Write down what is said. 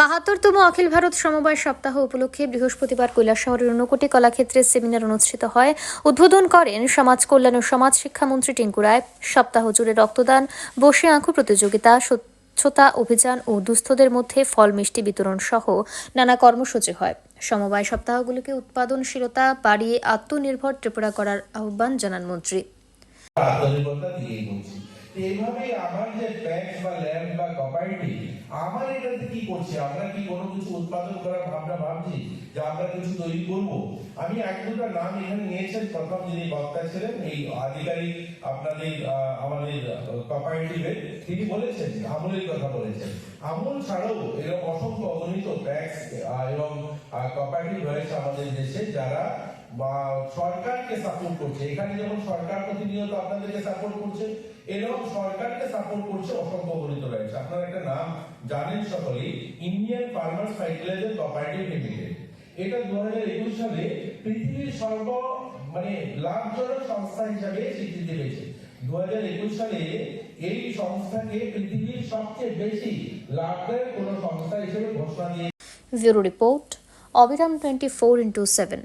বাহাত্তরতম অখিল ভারত সমবায় সপ্তাহ উপলক্ষে বৃহস্পতিবার কৈলাসহরের ঊনকোটি কলাক্ষেত্রে সেমিনার অনুষ্ঠিত হয়। উদ্বোধন করেন সমাজ কল্যাণ ও সমাজ শিক্ষামন্ত্রী টিঙ্কু রায়। সপ্তাহ জুড়ে রক্তদান, বসে আঁকু প্রতিযোগিতা স্বচ্ছতা অভিযান ও দুস্থদের মধ্যে ফল মিষ্টি বিতরণ সহ নানা কর্মসূচি হয়। সমবায় সপ্তাহগুলিকে উৎপাদনশীলতা বাড়িয়ে আত্মনির্ভর ত্রিপুরা করার আহ্বান জানান মন্ত্রী। এইভাবে আমার যে ট্যাক্স বা ল্যান্ড বা প্রপার্টি আমার এটাতে কি করছে? আমরা কি কোনো কিছু উৎপাদন করার ভাবনা ভাবছি যে আমরা কিছু তৈরি করব? আমি এক দুটা নাম এখানে নিয়েছেন, প্রথম যিনি বক্তা ছিলেন, এই আধিকারিক আপনাদের আমাদের কোপারেটিভের তিনি বলেছেন, আমলের কথা বলেছেন। আমল ছাড়াও এরকম অসংখ্য অগণিত ট্যাক্স এবং কোপারেটিভ রয়েছে আমাদের দেশে যারা বা সরকারকে সাপোর্ট করছে। এখানে যেমন সরকার প্রতিনিয়ত আপনাদেরকে সাপোর্ট করছে এরকম সরকারকে সাপোর্ট করছে রয়েছে আপনারা একটা নাম জানেন Indian farmers fertiliser cooperative limited এটা দু হাজার একুশ সালে পৃথিবীর সর্ব মানে লাভজনক সংস্থা হিসাবে স্বীকৃতি পেয়েছে। দু হাজার একুশ সালে এই সংস্থাকে পৃথিবীর সবচেয়ে বেশি লাভদায়ক কোনো সংস্থা হিসেবে ঘোষণা দিয়ে ব্যুরো রিপোর্ট অবিরাম টোয়েন্টি ফোর ইন্টু সেভেন